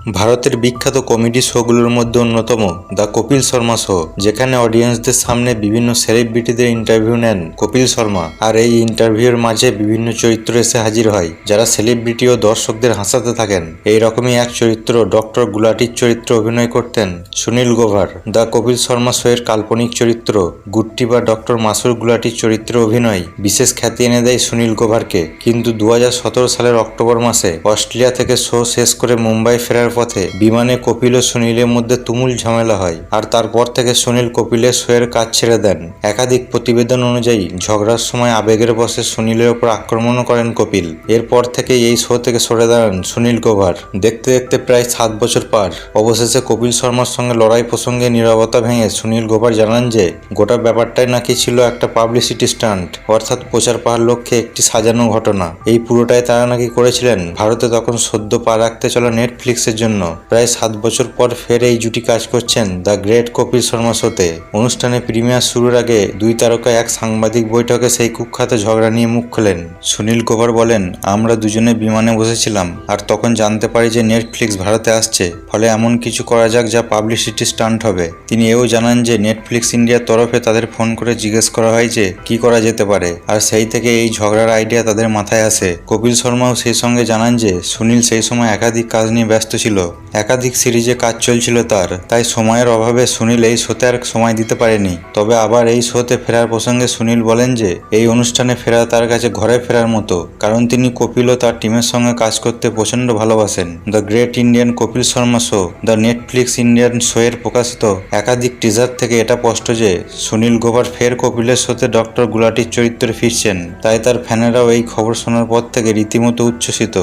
ভারতের বিখ্যাত কমেডি শোগুলোর মধ্যে অন্যতম দ্য কপিল শর্মা শো, যেখানে অডিয়েন্সদের সামনে বিভিন্ন সেলিব্রিটিদের ইন্টারভিউ নেন কপিল শর্মা। আর এই ইন্টারভিউর মাঝে বিভিন্ন চরিত্র এসে হাজির হয়, যারা সেলিব্রিটি ও দর্শকদের হাসাতে থাকেন। এই রকমই এক চরিত্র ডক্টর গুলাটির চরিত্রে অভিনয় করতেন সুনীল গোভার। দ্য কপিল শর্মা শো এর কাল্পনিক চরিত্র গুট্টি বা ডক্টর মাসুর গুলাটির চরিত্রে অভিনয় বিশেষ খ্যাতি এনে দেয় সুনীল গোভারকে। কিন্তু দু হাজার সতেরো সালের অক্টোবর মাসে অস্ট্রেলিয়া থেকে শো শেষ করে মুম্বাই ফেরার পথে বিমানে কপিল ও সুনীলের মধ্যে তুমুল ঝামেলা হয় আর তারপর থেকে সুনীল কপিলের শোয়ের কাজ ছেড়ে দেন। একাধিক প্রতিবেদন অনুযায়ী, ঝগড়ার সময় আবেগের বসে সুনীলের ওপর আক্রমণও করেন কপিল। এরপর থেকে এই শো থেকে সরে দাঁড়ান সুনীল গোভার। দেখতে দেখতে প্রায় সাত বছর পার। অবশেষে কপিল শর্মার সঙ্গে লড়াই প্রসঙ্গে নীরবতা ভেঙে সুনীল গোভার জানান যে, গোটা ব্যাপারটাই নাকি ছিল একটা পাবলিসিটি স্টান্ট, অর্থাৎ প্রচার পাওয়ার লক্ষ্যে একটি সাজানো ঘটনা। এই পুরোটাই তারা নাকি করেছিলেন। ভারতে তখন সদ্য পা রাখতে চলা নেটফ্লিক্সের জন্য। প্রায় সাত বছর পর ফের এই জুটি কাজ করছেন দ্য গ্রেট কপিল শর্মা শোতে। অনুষ্ঠানে প্রিমিয়ার শুরুর আগে দুই তারকা এক সাংবাদিক বৈঠকে সেই কুখ্যাত ঝগড়া নিয়ে মুখ খোলেন। সুনীল গোভার বলেন, আমরা দুজনে বিমানে বসেছিলাম আর তখন জানতে পারি যে নেটফ্লিক্স ভারতে আসছে। ফলে এমন কিছু করা যাক যা পাবলিসিটি স্টান্ট হবে। তিনি এও জানান যে, নেটফ্লিক্স ইন্ডিয়ার তরফে তাদের ফোন করে জিজ্ঞেস করা হয় যে, কি করা যেতে পারে? আর সেই থেকে এই ঝগড়ার আইডিয়া তাদের মাথায় আসে। কপিল শর্মাও সেই সঙ্গে জানান যে, সুনীল সেই সময় একাধিক কাজ নিয়ে ব্যস্ত ছিল। একাধিক সিরিজে কাজ চলছিল তার, তাই সময়ের অভাবে সুনীল এই শোতে আর সময় দিতে পারেনি। তবে আবার এই শোতে ফেরার প্রসঙ্গে সুনীল বলেন যে, এই অনুষ্ঠানে ফেরা তার কাছে ঘরে ফেরার মতো, কারণ তিনি কপিল ও তার টিমের সঙ্গে কাজ করতে প্রচণ্ড ভালোবাসেন। The great Indian Kapil Sharma show the Netflix Indian show এর প্রকাশিত একাধিক টিজার থেকে এটা স্পষ্ট যে, সুনীল গোভার ফের কপিলের শোতে ডক্টর গুলাটির চরিত্রে ফিরছেন। তাই তার ফ্যানেরাও এই খবর শোনার পর থেকে রীতিমতো উচ্ছ্বসিত।